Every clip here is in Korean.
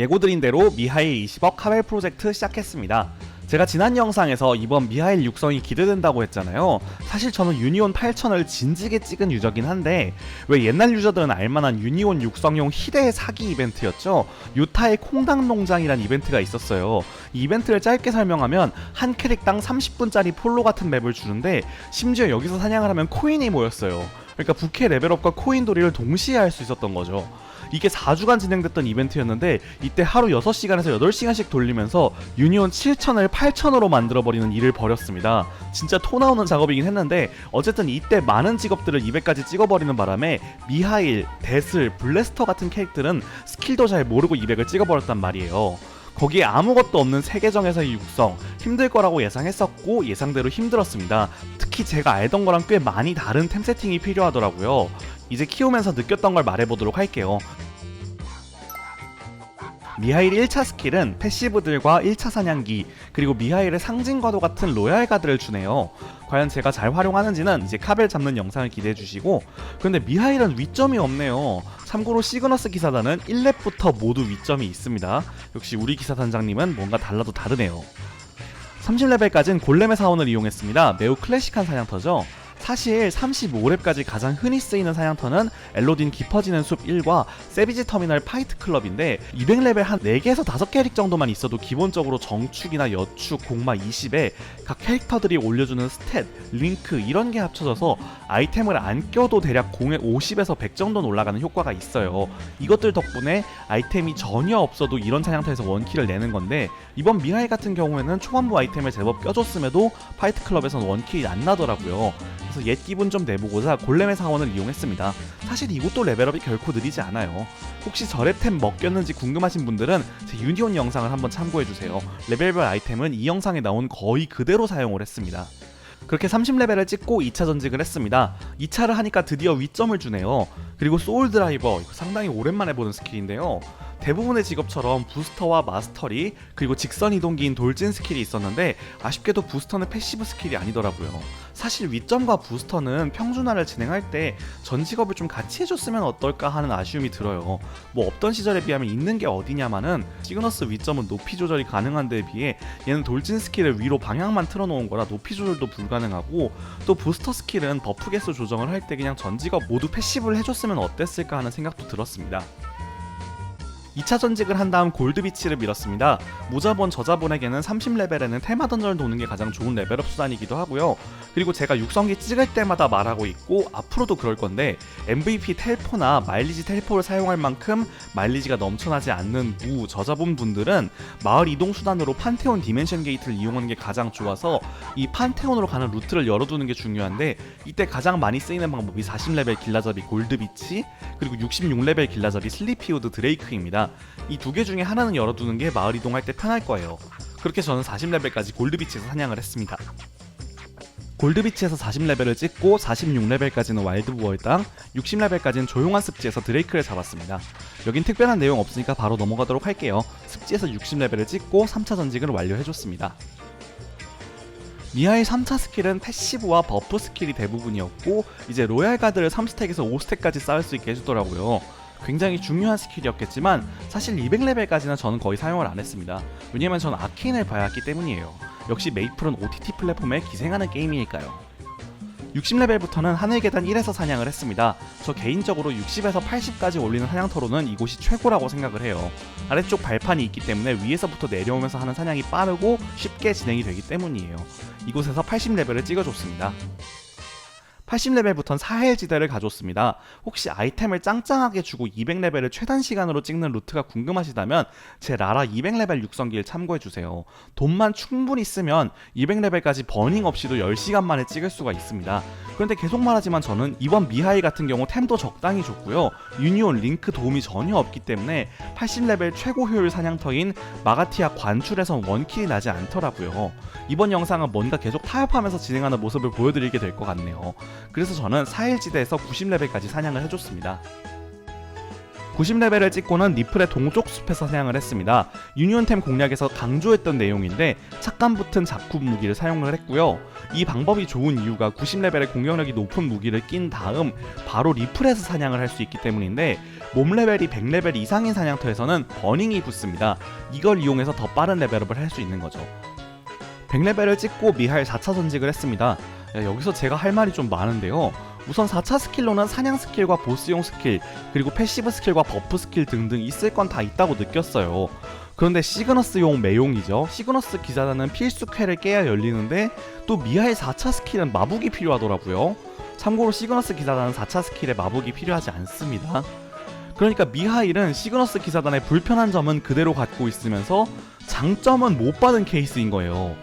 예고드린 대로 미하일 20억 카벨 프로젝트 시작했습니다. 제가 지난 영상에서 이번 미하일 육성이 기대된다고 했잖아요. 사실 저는 유니온 8000을 진지게 찍은 유저긴 한데 왜 옛날 유저들은 알만한 유니온 육성용 희대의 사기 이벤트였죠. 유타의 콩당 농장이란 이벤트가 있었어요. 이 이벤트를 짧게 설명하면 한 캐릭당 30분짜리 폴로 같은 맵을 주는데 심지어 여기서 사냥을 하면 코인이 모였어요. 그러니까 부캐 레벨업과 코인 도리를 동시에 할 수 있었던 거죠. 이게 4주간 진행됐던 이벤트였는데 이때 하루 6시간에서 8시간씩 돌리면서 유니온 7000을 8000으로 만들어버리는 일을 벌였습니다. 진짜 토 나오는 작업이긴 했는데 어쨌든 이때 많은 직업들을 200까지 찍어버리는 바람에 미하일, 데슬, 블래스터 같은 캐릭들은 스킬도 잘 모르고 200을 찍어버렸단 말이에요. 거기에 아무것도 없는 세계정에서의 육성 힘들 거라고 예상했었고 예상대로 힘들었습니다. 특히 제가 알던 거랑 꽤 많이 다른 템 세팅이 필요하더라고요. 이제 키우면서 느꼈던 걸 말해보도록 할게요. 미하일 1차 스킬은 패시브들과 1차 사냥기 그리고 미하일의 상징과도 같은 로얄 가드를 주네요. 과연 제가 잘 활용하는지는 이제 카벨 잡는 영상을 기대해 주시고 근데 미하일은 위점이 없네요. 참고로 시그너스 기사단은 1렙부터 모두 위점이 있습니다. 역시 우리 기사단장님은 뭔가 달라도 다르네요. 30레벨까지는 골렘의 사원을 이용했습니다. 매우 클래식한 사냥터죠. 사실 35렙까지 가장 흔히 쓰이는 사냥터는 엘로딘 깊어지는 숲 1과 세비지 터미널 파이트 클럽인데 200레벨 한 4개에서 5캐릭 정도만 있어도 기본적으로 정축이나 여축, 공마 20에 각 캐릭터들이 올려주는 스탯, 링크 이런 게 합쳐져서 아이템을 안 껴도 대략 공에 50에서 100 정도는 올라가는 효과가 있어요. 이것들 덕분에 아이템이 전혀 없어도 이런 사냥터에서 원킬을 내는 건데 이번 미하일 같은 경우에는 초반부 아이템을 제법 껴줬음에도 파이트 클럽에선 원킬이 안 나더라고요. 그래서 옛 기분 좀 내보고자 골렘의 사원을 이용했습니다. 사실 이것도 레벨업이 결코 느리지 않아요. 혹시 저랩템 먹겼는지 궁금하신 분들은 제 유니온 영상을 한번 참고해주세요. 레벨별 아이템은 이 영상에 나온 거의 그대로 사용을 했습니다. 그렇게 30레벨을 찍고 2차 전직을 했습니다. 2차를 하니까 드디어 위점을 주네요. 그리고 소울 드라이버 상당히 오랜만에 보는 스킬인데요. 대부분의 직업처럼 부스터와 마스터리 그리고 직선 이동기인 돌진 스킬이 있었는데 아쉽게도 부스터는 패시브 스킬이 아니더라고요. 사실 위점과 부스터는 평준화를 진행할 때 전 직업을 좀 같이 해줬으면 어떨까 하는 아쉬움이 들어요. 뭐 없던 시절에 비하면 있는 게 어디냐마는 시그너스 위점은 높이 조절이 가능한 데에 비해 얘는 돌진 스킬을 위로 방향만 틀어놓은 거라 높이 조절도 불가능하고 또 부스터 스킬은 버프 개수 조정을 할 때 그냥 전 직업 모두 패시브를 해줬으면 어땠을까 하는 생각도 들었습니다. 2차 전직을 한 다음 골드비치를 밀었습니다. 무자본 저자본에게는 30레벨에는 테마 던전을 도는 게 가장 좋은 레벨업 수단이기도 하고요. 그리고 제가 육성기 찍을 때마다 말하고 있고 앞으로도 그럴 건데 MVP 텔포나 마일리지 텔포를 사용할 만큼 마일리지가 넘쳐나지 않는 무 저자본 분들은 마을 이동 수단으로 판테온 디멘션 게이트를 이용하는 게 가장 좋아서 이 판테온으로 가는 루트를 열어두는 게 중요한데 이때 가장 많이 쓰이는 방법이 40레벨 길라잡이 골드비치 그리고 66레벨 길라잡이 슬리피우드 드레이크입니다. 이 두 개 중에 하나는 열어두는 게 마을 이동할 때 편할 거예요. 그렇게 저는 40레벨까지 골드비치에서 사냥을 했습니다. 골드비치에서 40레벨을 찍고 46레벨까지는 와일드부월당, 60레벨까지는 조용한 습지에서 드레이크를 잡았습니다. 여긴 특별한 내용 없으니까 바로 넘어가도록 할게요. 습지에서 60레벨을 찍고 3차 전직을 완료해줬습니다. 미아의 3차 스킬은 패시브와 버프 스킬이 대부분이었고 이제 로얄 가드를 3스택에서 5스택까지 쌓을 수 있게 해주더라고요. 굉장히 중요한 스킬이었겠지만 사실 200레벨까지는 저는 거의 사용을 안 했습니다. 왜냐면 저는 아케인을 봐야 했기 때문이에요. 역시 메이플은 OTT 플랫폼에 기생하는 게임이니까요. 60레벨부터는 하늘 계단 1에서 사냥을 했습니다. 저 개인적으로 60에서 80까지 올리는 사냥터로는 이곳이 최고라고 생각을 해요. 아래쪽 발판이 있기 때문에 위에서부터 내려오면서 하는 사냥이 빠르고 쉽게 진행이 되기 때문이에요. 이곳에서 80레벨을 찍어줬습니다. 80레벨부터는 사헬지대를 가졌습니다. 혹시 아이템을 짱짱하게 주고 200레벨을 최단 시간으로 찍는 루트가 궁금하시다면 제 라라 200레벨 육성기를 참고해주세요. 돈만 충분히 쓰면 200레벨까지 버닝 없이도 10시간 만에 찍을 수가 있습니다. 그런데 계속 말하지만 저는 이번 미하이 같은 경우 템도 적당히 좋고요. 유니온 링크 도움이 전혀 없기 때문에 80레벨 최고 효율 사냥터인 마가티아 관출에선 원킬이 나지 않더라고요. 이번 영상은 뭔가 계속 타협하면서 진행하는 모습을 보여드리게 될 것 같네요. 그래서 저는 4일지대에서 90레벨까지 사냥을 해줬습니다. 90레벨을 찍고는 니플의 동쪽 숲에서 사냥을 했습니다. 유니온템 공략에서 강조했던 내용인데 착감 붙은 잡쿠 무기를 사용을 했고요. 이 방법이 좋은 이유가 90레벨의 공격력이 높은 무기를 낀 다음 바로 리플에서 사냥을 할 수 있기 때문인데 몸 레벨이 100레벨 이상인 사냥터에서는 버닝이 붙습니다. 이걸 이용해서 더 빠른 레벨업을 할 수 있는 거죠. 100레벨을 찍고 미하일 4차 전직을 했습니다. 야, 여기서 제가 할 말이 좀 많은데요. 우선 4차 스킬로는 사냥 스킬과 보스용 스킬, 그리고 패시브 스킬과 버프 스킬 등등 있을 건 다 있다고 느꼈어요. 그런데 시그너스용 매용이죠. 시그너스 기사단은 필수 퀘를 깨야 열리는데 또 미하일 4차 스킬은 마북이 필요하더라고요. 참고로 시그너스 기사단은 4차 스킬에 마북이 필요하지 않습니다. 그러니까 미하일은 시그너스 기사단의 불편한 점은 그대로 갖고 있으면서 장점은 못 받은 케이스인 거예요.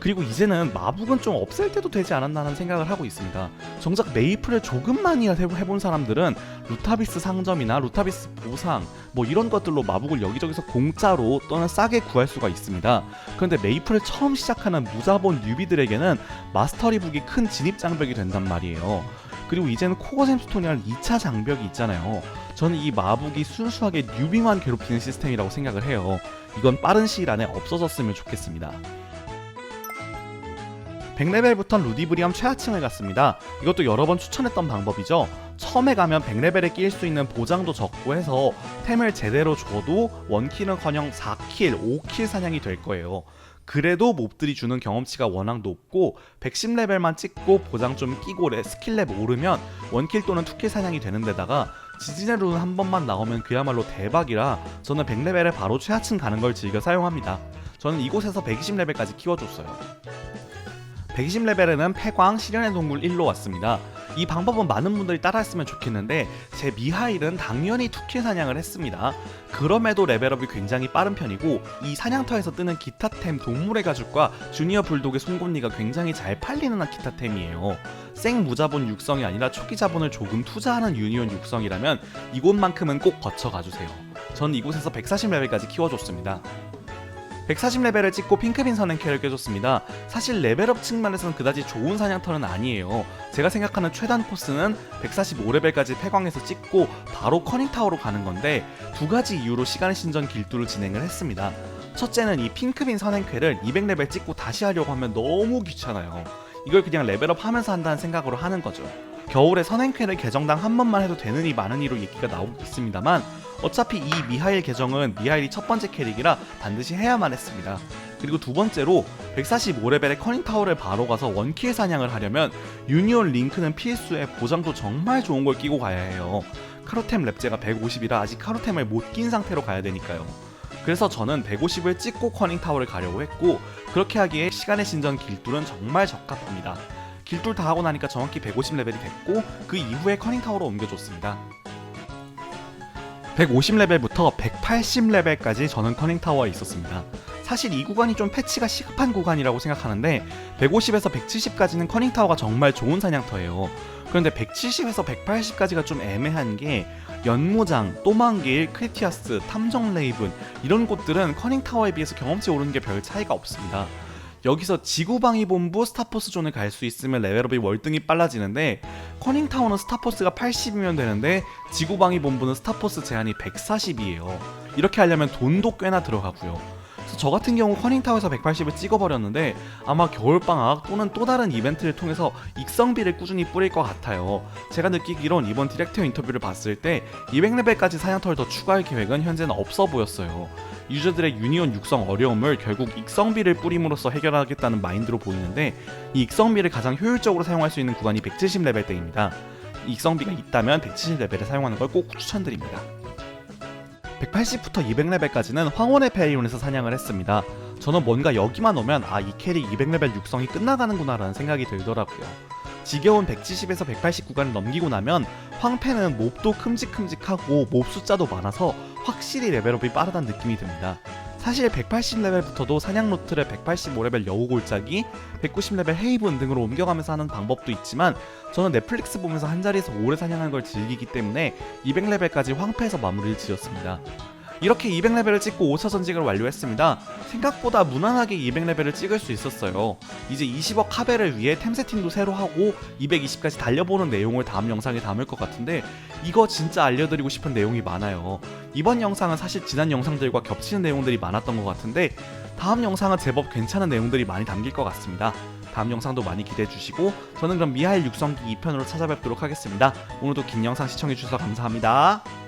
그리고 이제는 마북은 좀 없앨 때도 되지 않았나 하는 생각을 하고 있습니다. 정작 메이플을 조금만이라도 해본 사람들은 루타비스 상점이나 루타비스 보상 뭐 이런 것들로 마북을 여기저기서 공짜로 또는 싸게 구할 수가 있습니다. 그런데 메이플을 처음 시작하는 무자본 뉴비들에게는 마스터리 북이 큰 진입 장벽이 된단 말이에요. 그리고 이제는 코어샘스톤이라는 2차 장벽이 있잖아요. 저는 이 마북이 순수하게 뉴비만 괴롭히는 시스템이라고 생각을 해요. 이건 빠른 시일 안에 없어졌으면 좋겠습니다. 100레벨부터 루디브리엄 최하층을 갔습니다. 이것도 여러 번 추천했던 방법이죠. 처음에 가면 100레벨에 낄수 있는 보장도 적고 해서 템을 제대로 줘도 원킬은커녕 4킬, 5킬 사냥이 될 거예요. 그래도 몹들이 주는 경험치가 워낙 높고 110레벨만 찍고 보장 좀 끼고 레- 스킬렙 오르면 원킬 또는 투킬 사냥이 되는 데다가 지진의 룬 한 번만 나오면 그야말로 대박이라 저는 100레벨에 바로 최하층 가는 걸 즐겨 사용합니다. 저는 이곳에서 120레벨까지 키워줬어요. 120레벨에는 폐광 실현의 동굴 1로 왔습니다. 이 방법은 많은 분들이 따라했으면 좋겠는데 제 미하일은 당연히 투킬 사냥을 했습니다. 그럼에도 레벨업이 굉장히 빠른 편이고 이 사냥터에서 뜨는 기타템 동물의 가죽과 주니어 불독의 송곳니가 굉장히 잘 팔리는 기타템이에요. 생 무자본 육성이 아니라 초기 자본을 조금 투자하는 유니온 육성이라면 이곳만큼은 꼭 거쳐 가주세요. 전 이곳에서 140레벨까지 키워줬습니다. 140레벨을 찍고 핑크빈 선행캐를 껴줬습니다. 사실 레벨업 측면에서는 그다지 좋은 사냥터는 아니에요. 제가 생각하는 최단 코스는 145레벨까지 폐광에서 찍고 바로 커닝타워로 가는 건데 두 가지 이유로 시간 신전 길두를 진행을 했습니다. 첫째는 이 핑크빈 선행캐를 200레벨 찍고 다시 하려고 하면 너무 귀찮아요. 이걸 그냥 레벨업 하면서 한다는 생각으로 하는 거죠. 겨울에 선행캐를 계정당 한 번만 해도 되느니 마느니로 얘기가 나오고 있습니다만 어차피 이 미하일 계정은 미하일이 첫 번째 캐릭이라 반드시 해야만 했습니다. 그리고 두 번째로 145레벨의 커닝 타워를 바로 가서 원킬 사냥을 하려면 유니온 링크는 필수에 보장도 정말 좋은 걸 끼고 가야 해요. 카로템 랩제가 150이라 아직 카로템을 못 낀 상태로 가야 되니까요. 그래서 저는 150을 찍고 커닝 타워를 가려고 했고 그렇게 하기에 시간의 신전 길둘은 정말 적합합니다. 길둘 다 하고 나니까 정확히 150레벨이 됐고 그 이후에 커닝 타워로 옮겨줬습니다. 150레벨부터 180레벨까지 저는 커닝타워에 있었습니다. 사실 이 구간이 좀 패치가 시급한 구간이라고 생각하는데 150에서 170까지는 커닝타워가 정말 좋은 사냥터예요. 그런데 170에서 180까지가 좀 애매한 게 연무장, 또망길, 크리티아스, 탐정 레이븐 이런 곳들은 커닝타워에 비해서 경험치 오르는 게 별 차이가 없습니다. 여기서 지구방위 본부 스타포스 존을 갈 수 있으면 레벨업이 월등히 빨라지는데 커닝타워는 스타포스가 80이면 되는데 지구방위 본부는 스타포스 제한이 140이에요. 이렇게 하려면 돈도 꽤나 들어가고요. 저 같은 경우 커닝타워에서 180을 찍어버렸는데 아마 겨울방학 또는 또 다른 이벤트를 통해서 익성비를 꾸준히 뿌릴 것 같아요. 제가 느끼기론 이번 디렉터 인터뷰를 봤을 때 200레벨까지 사냥터를 더 추가할 계획은 현재는 없어 보였어요. 유저들의 유니온 육성 어려움을 결국 익성비를 뿌림으로써 해결하겠다는 마인드로 보이는데 이 익성비를 가장 효율적으로 사용할 수 있는 구간이 170레벨 대입니다. 익성비가 있다면 170레벨을 사용하는 걸 꼭 추천드립니다. 180부터 200레벨까지는 황혼의 페이온에서 사냥을 했습니다. 저는 뭔가 여기만 오면 아 이 캐릭 200레벨 육성이 끝나가는구나 라는 생각이 들더라고요. 지겨운 170에서 180 구간을 넘기고 나면 황패는 몹도 큼직큼직하고 몹 숫자도 많아서 확실히 레벨업이 빠르다는 느낌이 듭니다. 사실 180레벨부터도 사냥 루트를 185레벨 여우골짜기, 190레벨 헤이븐 등으로 옮겨가면서 하는 방법도 있지만 저는 넷플릭스 보면서 한 자리에서 오래 사냥하는 걸 즐기기 때문에 200레벨까지 황패에서 마무리를 지었습니다. 이렇게 200레벨을 찍고 5차 전직을 완료했습니다. 생각보다 무난하게 200레벨을 찍을 수 있었어요. 이제 20억 카벨을 위해 템 세팅도 새로 하고 220까지 달려보는 내용을 다음 영상에 담을 것 같은데 이거 진짜 알려드리고 싶은 내용이 많아요. 이번 영상은 사실 지난 영상들과 겹치는 내용들이 많았던 것 같은데 다음 영상은 제법 괜찮은 내용들이 많이 담길 것 같습니다. 다음 영상도 많이 기대해 주시고 저는 그럼 미하일 육성기 2편으로 찾아뵙도록 하겠습니다. 오늘도 긴 영상 시청해 주셔서 감사합니다.